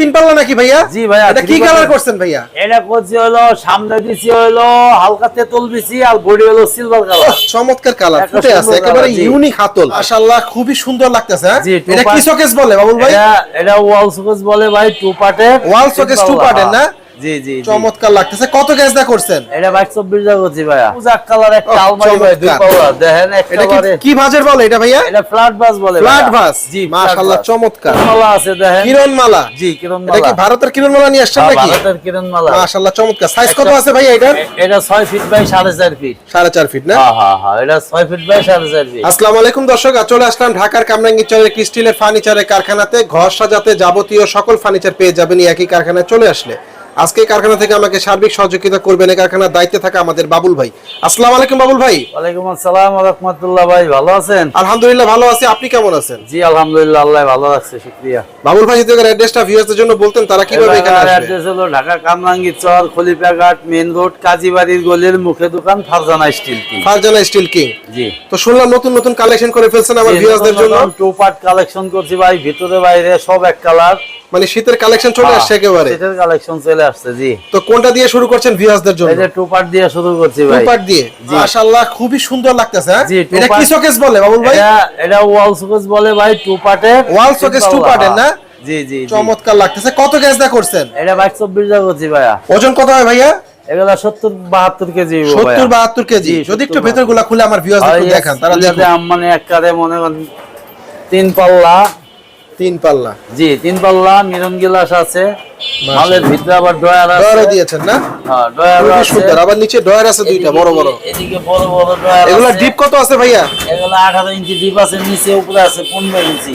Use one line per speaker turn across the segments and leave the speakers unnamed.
তিন পাল্লা নাকি ভাইয়া?
জি ভাইয়া,
এটা কি কালার করছেন ভাইয়া?
এটা করছি হলো সামনে দিছি হলো হালকা তেতল দিছি আর বডি হলো সিলভার কালার
চমৎকার কালার ফুটে আছে একেবারে ইউনিক হাতল। মাশাআল্লাহ খুবই সুন্দর লাগতেছে হ্যাঁ? এটা কি শোকেস বলে বাবুল ভাই?
এটা ওয়াল শোকেস বলে ভাই টু পার্টের
ওয়াল শোকেস টু পার্টে না?
জি জি।
চমৎকার লাগতেছে। কত গ্যাস করছেন?
এটা বাইক চব্বিশ যা করছি ভাইয়া। পূজাক কালার একটা আলমারি ভাই দুই। পাল্লা দেখেন
এটা কি
একেবারে
কি ভাজের বলে এটা ভাইয়া?
এটা ফ্ল্যাট বাস বলে
ফ্ল্যাট
জি
মাশাআল্লাহ চমৎকার।
কিরণমালা আছে দেখেন।
কিরণ মালা
জি কিরণ
এটা কি ভারতের কিরণ মালা নিয়ে আসছেন নাকি?
ভারতের কিরণমালা।
মাশাআল্লাহ চমৎকার। সাইজ কত আছে ভাইয়া এটার?
এ- এটা ছয় ফিট বাই সাড়ে চার ফিট
সাড়ে চার ফিট না?
হ্যাঁ হ্যাঁ হ্যাঁ এটা ছয় ফিট বাই সাড়ে চার ফিট
আসসালামু আলাইকুম দর্শক চলে আসলাম ঢাকার কামরাঙ্গীরচরের ক্রিস্টিলের ফার্নিচারের কারখানাতে। ঘর সাজাতে যাবতীয় সকল ফার্নিচার পেয়ে যাবেন একই কারখানায় চলে আসলে। আজকে কারখানা থেকে আমাকে সার্বিক সহযোগিতা করবেন এই কারখানার দায়িত্বে থাকা আমাদের বাবুল ভাই। আসসালামু আলাইকুম বাবুল ভাই।
ওয়ালাইকুম আসসালাম রহমতুল্লাহ ভাই ভালো আছেন?
আলহামদুলিল্লাহ ভালো আছি আপনি কেমন আছেন?
জি আলহামদুলিল্লাহ আল্লাহ ভালো রাখছে শুক্রিয়া।
বাবুল ভাই যদি অ্যাড্রেসটা ভিউয়ারদের জন্য বলতেন তারা কীভাবে এখানে আসবে?
অ্যাড্রেস হলো Dhaka Kamrangirchar Khalipaghat main road কাজীবাড়ির গলির মুখে দোকান ফারজানা স্টিল টি
ফারজানা স্টিল কিং
জি।
তো শুনলাম নতুন নতুন কালেকশন করে ফেলছেন আমার ভিউয়ারদের জন্য।
টু পার্ট কালেকশন করছি ভাই ভিতরে বাইরে সব এক কালার
মানে শীতের কালেকশন চলে আসছে একেবারে।
সেটার কালেকশন চলে আসছে জি।
তো কোনটা দিয়ে শুরু করছেন ভিউয়ারদের জন্য?
এই যে টু পার্ট দিয়ে শুরু করছি ভাই।
টু পার্ট দিয়ে। মাশাআল্লাহ খুবই সুন্দর লাগতেছে হ্যাঁ?
জি,
এটা কি শোকেস বলে বাবুল ভাই?
এটা এটা ওয়াল শোকেস বলে ভাই two
Wall showcase two part এর না?
জি জি।
চমৎকার লাগতেছে। কত গ্যাস দা করছেন?
এটা বাইক চব্বিশ যা করছি ভাইয়া।
ওজন কত হয় ভাইয়া?
এগুলা সত্তর বাহাত্তর কেজি হইবো ভাইয়া।
সত্তর বাহাত্তর কেজি। যদি একটু
70
ভেতরগুলা খুলে আমার ভিউয়ার্স
আর
একটু দেখান তারা
আম মানে এককারে মনে করেন তিন পাল্লা
তিন পাল্লা।
জি তিন পাল্লা মিরন গিলাস আছে। মালের ভিতরে আবার ডয়ার আছে।
ডয়ারও দিয়েছেন না?
হ্যাঁ ডয়ার আছে।
সুন্দর। আবার নিচে ডয়ার আছে দুইটা বড় বড়।
এদিকে বড় বড় ডয়ার
এগুলা ডিপ কত আছে ভাইয়া?
এগুলো আঠারো ইঞ্চি ডিপ আছে নিচে উপরে আছে পনেরো ইঞ্চি।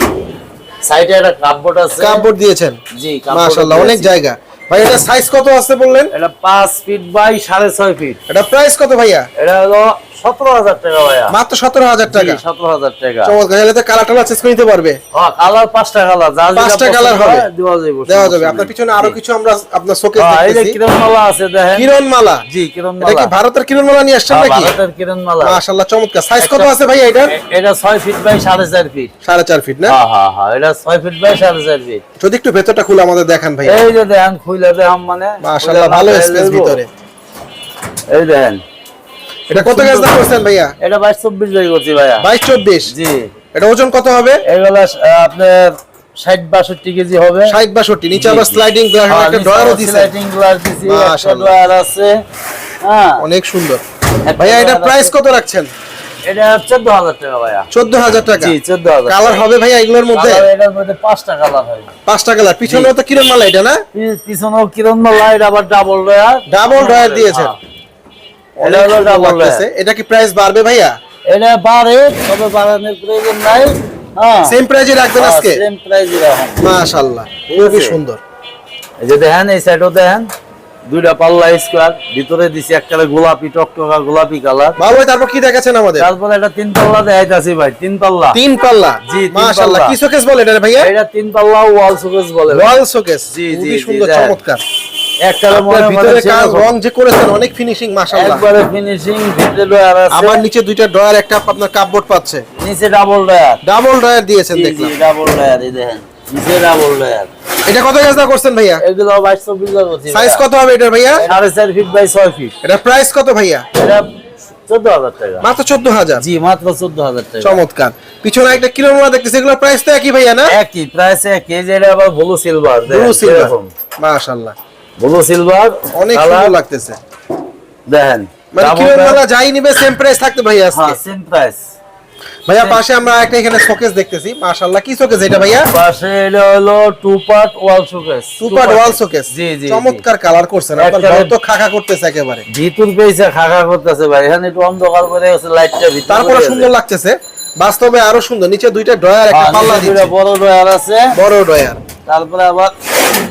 সাইডে একটা কাপবোর্ড আছে।
কাপবোর্ড দিয়েছেন?
জি
মাশাআল্লাহ অনেক জায়গা। ভাই এটা সাইজ কত আছে বললেন?
এটা পাঁচ ফিট বাই সাড়ে ছয় ফিট
এটা প্রাইস কত ভাইয়া?
এটা হলো সতেরো হাজার টাকা ভাইয়া।
মাত্র সতেরো হাজার টাকা।
সতেরো হাজার টাকা।
চমৎকার এলে কালার টালার চেঞ্জ করে নিতে পারবে?
হ্যাঁ কালার পাঁচটা কালার যা
পাঁচটা
পছন্দ
হবে।
দেওয়া যাবে
দেওয়া যাবে। আপনার পিছনে
আরও
কিছু আমরা আপনার শোকেস
হ্যাঁ, এই যে
দেখতেছি।
কিরণ মালা আছে দেখেন।
কিরণ মালা
জি কিরণ
এটা কি ভারতের কিরণ মালা নিয়ে আসছেন
হ্যাঁ,
নাকি?
ভারতের কিরণ মালা
মাশাআল্লাহ চমৎকার। সাইজ কত আছে ভাইয়া এটা?
এটা ছয় ফিট বাই
না?
হ্যাঁ হ্যাঁ হ্যাঁ এটা ফিট বাই ফিট
যদি একটু ভেতরটা খুলে আমাদের দেখান ভাই
এই যে দেখেন খুলে দেখাম মানে।
মাশাআল্লাহ ভালো স্পেস ভিতরে।
এই দেখেন
এটা কত গ্যাস দাম করছেন ভাইয়া?
এটা বাইশ চব্বিশ বাই করছি ভাইয়া।
বাইশ চব্বিশ?
জি।
এটা ওজন কত হবে?
এগুলা আপনার কেজি হবে।
নিচে আবার। স্লাইডিং গ্লাস
হ্যাঁ,
একটা ডয়ারও দিছে
sliding glass দিছি, একটা ডয়ার আছে। হ্যাঁ।
অনেক সুন্দর। ভাইয়া এটা
ডয়ার
প্রাইস কত রাখছেন?
এটা চোদ্দ হাজার টাকা ভাইয়া।
চোদ্দ হাজার টাকা।
জি চোদ্দ হাজার
কালার হবে ভাইয়া এগুলোর মধ্যে?
এটার মধ্যে পাঁচটা কালার হয়।
পাঁচটা কালার পিছনে তো কিরণ মালা এটা না?
পি- পিছনেও কিরণ light double drawer double
drawer drawer দিয়েছেন।
এটা
কি প্রাইস বাড়বে ভাইয়া?
এটা বাড়ে তবে বাড়ানোর প্রয়োজন নাই। হ্যাঁ।
সেম প্রাইজে রাখবেন আজকে?
সেম প্রাইস এরকম
মাশাআল্লাহ খুবই সুন্দর।
এই যে দেখেন এই সাইডও দেখেন দুইটা পাল্লা স্কোয়ার ভিতরে দিছি একটা গোলাপি টকটকা গোলাপি কালার
বাবু তারপর কি দেখাচ্ছেন আমাদের?
তারপরে এটা তিন পাল্লা দেখাইতাছি ভাই তিন পাল্লা।
তিন পাল্লা?
জি,
মাশাআল্লাহ কি শোকেস বলে এটা ভাইয়া?
এটা তিন পাল্লা ওয়াল শোকেস বলে
ওয়াল শোকেস
জি, জি,
সুন্দর। চমৎকার।
একটা
আপনার ভিতরে
ভিতরে
কাজ রং যে করেছেন অনেক ফিনিশিং মাশাআল্লাহ।
একবারে ফিনিশিং ভিতরে ডয়ার আছে।
আমার নিচে দুইটা ডয়ার একটা আপনার কাপবোর্ড পাচ্ছে।
নিচে ডাবল ডয়ার
ডাবল ডয়ার দিয়েছেন
জি জি
দেখলাম।
ডাবল ডয়ার এই দেখেন। নিচে ডাবল ডয়ার
এটা কত গেজ করছেন ভাইয়া?
এগুলো বাইশ চব্বিশ করছি
সাইজ কত হবে এটার ভাইয়া?
সাড়ে চার ফিট বাই ছয় ফিট
এটা প্রাইস কত ভাইয়া?
এটা চোদ্দ হাজার টাকা।
মাত্র চোদ্দ হাজার?
জি মাত্র চোদ্দ হাজার টাকা।
চমৎকার। পিছনে একটা কিলোমিটার দেখতেছি এগুলো প্রাইস তো একই ভাইয়া না?
একই প্রাইস একই। আবার ব্লু সিলভার
ব্লু সিলভার মাশাআল্লাহ।
ব্লু সিলভার
অনেক সুন্দর লাগতেছে।
দেখেন
মানে কিলোমিটার যাই নিবে সেম প্রাইস থাকতে ভাইয়া আজকে।
হ্যাঁ সেম প্রাইস
ভাইয়া পাশে আমরা একটা এখানে শোকেস দেখতেছি। মাশাআল্লাহ কি শোকেস এটা ভাইয়া?
পাশে এটা হলো two part wall showcase
super wall showcase
জি জি
চমৎকার কালার করছেন আপনার ঘর তো খাখা করতেছে একেবারে।
ভিতর পেয়েছে খাখা করতেছে ভাই। এখানে একটু অন্ধকার করে আছে লাইটটা ভিতর
তারপরে সুন্দর লাগতেছে। বাস্তবে আরও সুন্দর। নিচে দুইটা ড্রয়ার একটা পাল্লা
দুইটা
দিচ্ছে।
বড় ডয়ার আছে।
বড় ড্রয়ার।
তারপরে আবার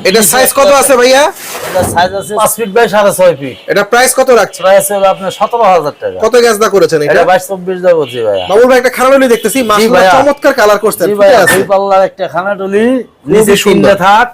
এটা সাইজ কত আছে ভাইয়া?
এটা সাইজ আছে পাঁচ ফিট বাই সাড়ে ছয় ফিট
এটা প্রাইস কত রাখছে
প্রাইস হলো আপনার সতেরো হাজার টাকা।
কত গ্যাস দা করেছেন এটা?
এটা বাইশ চব্বিশ দেওয়া করছি ভাইয়া।
বাবুল ভাই একটা খানালি দেখতেছি মাশাআল্লাহ চমৎকার কালার করছেন।
ভাইয়া
আছে?
দুই পাল্লার একটা খানাটুলি নিচে। তিনটা থাক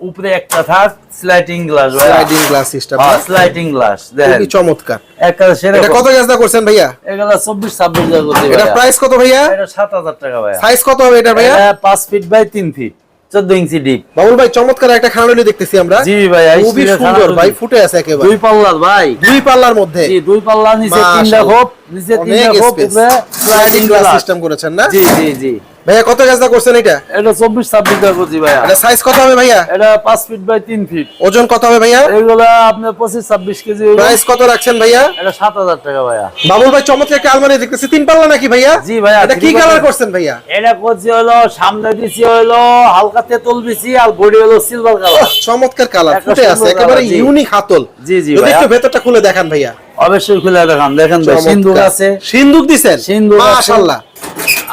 উপরে একটা থাক স্লাইডিং গ্লাস ভাইয়া।
স্লাইডিং গ্লাস সিস্টেম
হ্যাঁ স্লাইডিং গ্লাস দেখেন।
খুবই চমৎকার।
একটা
এটা কত গ্যাস দা করছেন ভাইয়া?
এগুলা চব্বিশ ছাব্বিশ দেওয়া করছি
এটা প্রাইস কত ভাইয়া?
এটা সাত হাজার টাকা ভাইয়া।
সাইজ কত হবে এটা ভাইয়া?
এটা পাঁচ ফিট বাই তিন ফিট চোদ্দ ইঞ্চি ডিপ
বাবুল ভাই চমৎকার একটা খানালি দেখতেছি আমরা।
জি ভাই
খুবই সুন্দর ভাই ফুটে আছে একেবারে।
দুই পাল্লার ভাই।
দুই পাল্লার মধ্যে।
জি দুই পাল্লা নিচে তিনটা
মাশাআল্লাহ।
নিচে তিনটা খোপ উপরে স্লাইডিং গ্লাস
সিস্টেম করেছেন না?
জি জি জি।
ভাইয়া কত গাছদা করছেন এটা?
এটা চব্বিশ ছাব্বিশ টাকা করছি ভাইয়া।
এটা সাইজ কত হবে ভাইয়া?
এটা পাঁচ ফিট বাই তিন ফিট
ওজন কত হবে ভাইয়া?
এগুলা আপনার পঁচিশ ছাব্বিশ কেজি
প্রাইস কত রাখছেন ভাইয়া?
এটা সাত হাজার টাকা ভাইয়া।
বাবুল ভাই চমৎকার একটা আলমারি দেখতেছি। তিন পাল্লা নাকি ভাইয়া?
জি ভাইয়া,
এটা কি কালার করছেন ভাইয়া?
এটা করছি হলো সামনে দিছি হলো হালকা তেতুল দিছি আর বডি হলো সিলভার কালার
চমৎকার কালার ফুটে আছে একেবারে ইউনিক হাতল।
জি, জি, ভাইয়া।
একটু ভেতরটা খুলে দেখান ভাইয়া।
অবশ্যই খুলে দেখান দেখেন
চমৎকার।
আছে।
সিন্দুক দিছেন?
সিন্দুক
মাশাআল্লাহ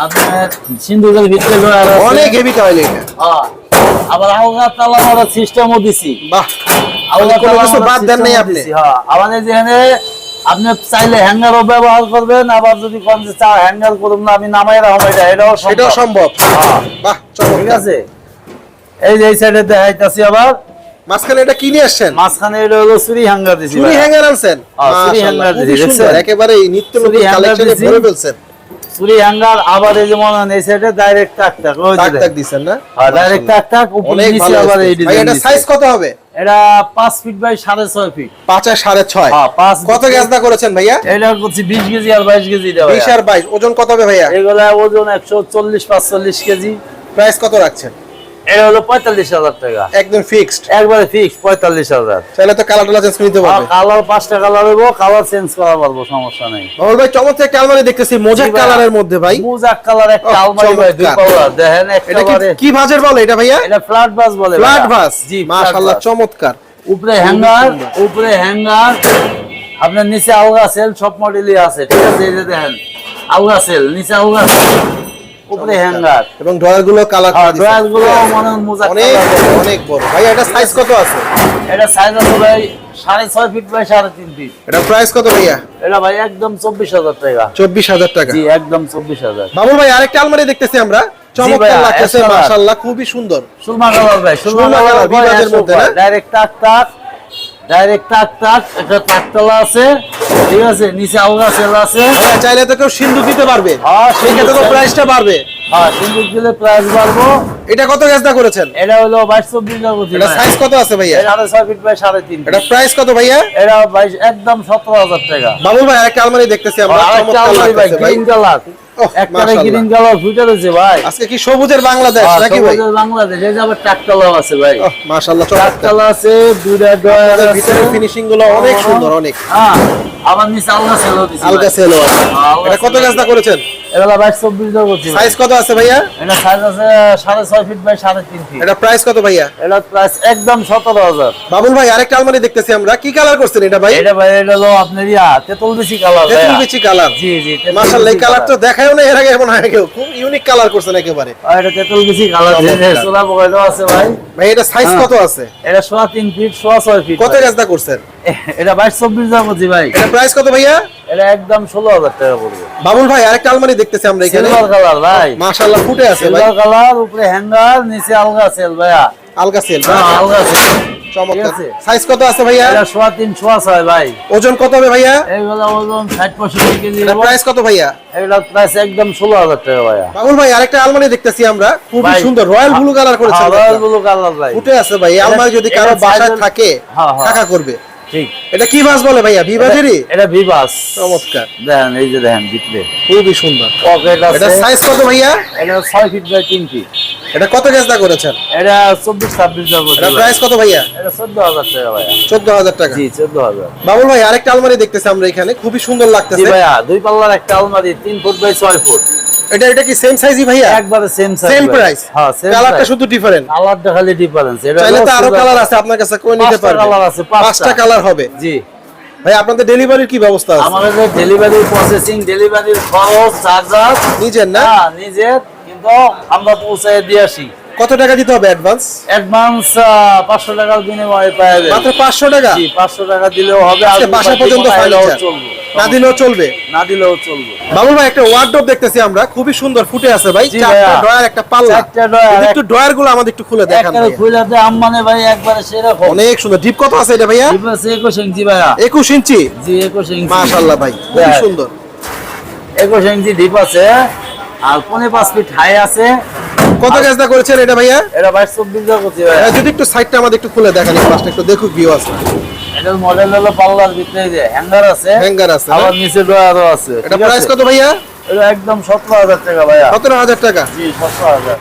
আপনার সিন্দুকের ভিতরে
অনেক হেভি টয়লেট এটা।
হ্যাঁ। আবার আলগা তালা মারা সিস্টেমও দিছি।
বাহ।
আলগা তালা
কিছু বাদ দেন নাই আপনি।
হ্যাঁ। আমাদের যেখানে আপনি চাইলে হ্যাঙ্গারও ব্যবহার করবেন আবার যদি কোন যে চা হ্যাঙ্গার করুন না আমি নামাই রাখব এটা এটাও
সেটাও
সম্ভব
সম্ভব।
হ্যাঁ।
বাহ
ঠিক আছে? এই যে এই সাইডে দেখাইতাছি আবার।
মাঝখানে এটা কি নিয়ে আসছেন?
মাঝখানে এটা হলো চুরি হ্যাঙ্গার দিছি
চুরি হ্যাঙ্গার আনছেন?
হ্যাঁ, চুরি?
একেবারে নিত্য নতুন কালেকশনে ভরে ফেলছেন।
চুরি হ্যাঙ্গার আবার এই হয় এই সাইডে ডাইরেক্ট টাক টাক ওই
টাক টাক দিছেন না?
ডাইরেক্ট টাক টাক উপরে নিচে আবার এই ডিজাইন
এটা সাইজ কত হবে?
এটা পাঁচ ফিট বাই সাড়ে ছয় ফিট
পাঁচ আর সাড়ে ছয়?
হ্যাঁ, 5
কত গ্যাসদা করেছেন ভাইয়া?
এটা করছি বিশ কেজি আর বাইশ কেজি দেওয়া।
বিশ আর বাইশ ওজন কত হবে ভাইয়া?
এগুলা ওজন একশো চল্লিশ পাঁচচল্লিশ কেজি।
প্রাইস কত রাখছেন?
এটা হলো পঁয়তাল্লিশ হাজার টাকা।
একদম ফিক্সড
একবারে ফিক্স পঁয়তাল্লিশ হাজার।
চাইলে তো কালার টালার চেঞ্জ নিতে পারবে।
কালার পাঁচটা কালার হইব কালার চেঞ্জ করা পারব সমস্যা নেই।
বাবুল ভাই চমৎকার একটা আলমারি দেখতেছি মোজাক কালারের মধ্যে ভাই।
মুজাক কালার একটা আলমারি ভাই দুই। পাওয়ার। দেখেন একেবারে
কি ভাজের বলে এটা ভাইয়া?
এটা ফ্ল্যাট বাস বলে
ফ্ল্যাট। ভাস
জি
মাশাআল্লাহ চমৎকার।
উপরে হ্যাঙ্গার উপরে হ্যাঙ্গার আপনার নিচে আলগা সেল সব মডেলই আছে। ঠিক আছে এই যে দেখেন আলগা সেল নিচে আলগা সেল উপরে হ্যাঙ্গার
এবং কালার
ড্রয়ারগুলো মনে
অনেক। অনেক বড়। ভাই এটা সাইজ কত আছে?
এটা সাইজ আছে ভাই সাড়ে ছয় ফিট বাই সাড়ে তিন ফিট
এটা প্রাইস কত ভাইয়া?
এটা ভাই একদম চব্বিশ হাজার টাকা।
চব্বিশ হাজার টাকা।
জি একদম চব্বিশ হাজার।
বাবুল ভাই আরেকটা আলমারি দেখতেছি আমরা। চমৎকার লাগতেছে মাশাআল্লাহ খুবই সুন্দর।
সুরমা কালার ভাই সুরমা কালার
মধ্যে
ডাইরেক্ট টাক টাক। ডাইরেক্ট টাক টাক। একটা টাকতলা আছে। ঠিক আছে নিচে আলগা সেল আছে।
ভাইয়া চাইলে তো কেউ সিন্ধুক দিতে পারবে।
হ্যাঁ
সেই তো প্রাইসটা বাড়বে।
হ্যাঁ সিন্দুক দিলে প্রাইস বাড়বো।
এটা কত গ্যাসদা করেছেন?
এটা হলো বাইশ চব্বিশ
এটা সাইজ কত আছে ভাইয়া?
এটা সাড়ে ফিট বাই সাড়ে তিন
এটা প্রাইস কত ভাইয়া?
এটা বাইশ একদম সতেরো হাজার টাকা।
বাবুল ভাই আরেকটা আলমারি দেখতেছি আমরা।
আর আলমারি ভাই গ্রিন কালার
ওহ,
গ্রিন কালার ফুটে রয়েছে ভাই।
আজকে কি সবুজের বাংলাদেশ নাকি ভাই?
সবুজের বাংলাদেশ। এই যে আবার টাকতলাও আছে ভাই।
মাশাআল্লাহ চমৎকার।
আছে দুইটা ডয়ার
ভিতরের ফিনিশিংগুলো অনেক সুন্দর অনেক।
হ্যাঁ। আবার নিচে আলগা সেলও দিছি
আলগা। আছে। এটা কত গ্যাসদা করেছেন?
করছি
সাইজ কত আছে ভাইয়া?
এটা সাইজ আছে সাড়ে ছয় ফিট বাই সাড়ে তিন ফিট।
এটা প্রাইস কত ভাইয়া?
এটা প্রাইস একদম সতেরো হাজার।
বাবুল ভাই আরেকটা আলমারি দেখতেছি আমরা। কি কালার করছেন এটা ভাই?
এটা ভাই এটা হলো আপনার ইয়া তেতুল কালার
তেতুল বিচি কালার
জি জি
মাশাআল্লাহ এই কালার তো। দেখায়ও না এর আগে এমন হয় কেউ। খুব ইউনিক কালার করছেন একেবারে।
আর এটা তেতুল কালার সোলা পোকাইলো আছে ভাই।
ভাই এটা সাইজ
হ্যাঁ।
কত আছে?
এটা সোয়া তিন ফিট সোয়া ছয় ফিট
কত। গ্যাসদা করছেন?
এটা বাইশ চব্বিশ করছি ভাই।
এটা প্রাইস কত ভাইয়া?
এটা একদম ষোলো হাজার টাকা পড়বে।
বাবুল ভাই আরেকটা আলমারি দেখতেছি আমরা এখানে।
সিলভার কালার ভাই।
মাশাআল্লাহ ফুটে আছে ভাই।
সিলভার কালার উপরে হ্যাঙ্গার নিচে আলগা সেল ভাইয়া।
আলগা সেল
হ্যাঁ আলগা সেল
চমৎকার। সাইজ কত আছে ভাইয়া?
এটা সোয়া তিন সোয়া ছয় ভাই।
ওজন কত হবে ভাইয়া?
এইগুলো ওজন ষাট পঁয়ষট্টি কেজি
প্রাইস কত ভাইয়া?
এগুলো প্রাইস একদম ষোলো হাজার টাকা ভাইয়া।
বাবুল ভাই আরেকটা আলমারি দেখতেছি আমরা। খুবই সুন্দর। Royal blue colour
royal blue colour ভাই।
ফুটে আছে ভাই। আলমারি যদি
কারও
বাসায় থাকে
হ্যাঁ, হ্যাঁ।
থাকা করবে। এটা কি মাছ বলে ভাইয়া?
এটা ভিভাস
চমৎকার।
দেখেন এই যে দেখেন ভিতরে।
খুবই সুন্দর।
পকেট
এটা সাইজ কত ভাইয়া?
এটা ছয় ফিট বাই তিন ফিট
এটা কত করেছেন?
এটা চব্বিশ ছাব্বিশ টাকা
এটা প্রাইস কত ভাইয়া?
এটা চোদ্দ হাজার টাকা ভাইয়া।
চোদ্দ হাজার টাকা।
জি চোদ্দ হাজার।
বাবুল ভাই আরেকটা আলমারি দেখতেছি আমরা এখানে। খুবই সুন্দর
জি
লাগতেছে
ভাইয়া দুই পাল্লার একটা আলমারি তিন ফুট বাই ছয় ফুট
এটা এটা কি সেম সাইজই ভাইয়া?
একবারে সেম সাইজ
সেম প্রাইস
হ্যাঁ
কালারটা শুধু ডিফারেন্ট
কালারটা খালি ডিফারেন্স এটা
চাইলে তো
আরও
কালার আছে আপনার কাছে করে নিতে পারবেন
colour আছে, পাঁচটা।
কালার হবে।
জি।
ভাই আপনাদের ডেলিভারির কি ব্যবস্থা আছে?
আমাদের ডেলিভারি প্রসেসিং ডেলিভারির খরচ চার্জার
নিজের না?
হ্যাঁ নিজের কিন্তু আমরা পৌঁছায় দিয়ে আসি।
কত টাকা দিতে হবে অ্যাডভান্স
অ্যাডভান্স পাঁচশো টাকার বিনিময়ে পাওয়া যায়
মাত্র পাঁচশো টাকা?
জি পাঁচশো টাকা দিলেও হবে আর
বাসা পর্যন্ত
বানাইলেও চলবে।
না দিলেও চলবে।
না দিলেও চলবে।
বাবুল ভাই একটা ওয়ার্ডরোব দেখতেছি আমরা খুবই সুন্দর ফুটে আছে ভাই চারটা। ড্রয়ার একটা পাল্লা।
চারটা এক-
একটু ড্রয়ারগুলো আমাদের একটু খুলে দেখান ভাইয়া।
খুলাতে আম্মানে ভাই একবারে সেরকম।
অনেক সুন্দর। ডিপ কত আছে এটা ভাইয়া?
ঠিক আছে একুশ ইঞ্চি ভাইয়া।
একুশ ইঞ্চি?
জি একুশ ইঞ্চি।
মাশাল্লাহ ভাই
দেখ।
সুন্দর।
একুশ ইঞ্চি ডিপ আছে আর পনেরো পাঁচ ফিট হাই আছে।
কত গ্যাসদা করেছেন এটা ভাইয়া?
এটা হাজার করছি ভাই
যদি একটু সাইডটা আমাদের একটু খুলে দেখান এই পাশটা একটু দেখুক ভিউ আছে।
এটার মডেল হলো পাল্লার ভিতরে যে হ্যাঙ্গার আছে
হ্যাঙ্গার আছে
আবার নিচে ড্রয়ারও আছে
এটা প্রাইস কত ভাইয়া?
এটা একদম সতেরো হাজার টাকা ভাইয়া।
সতেরো হাজার টাকা।
জি সতেরো হাজার।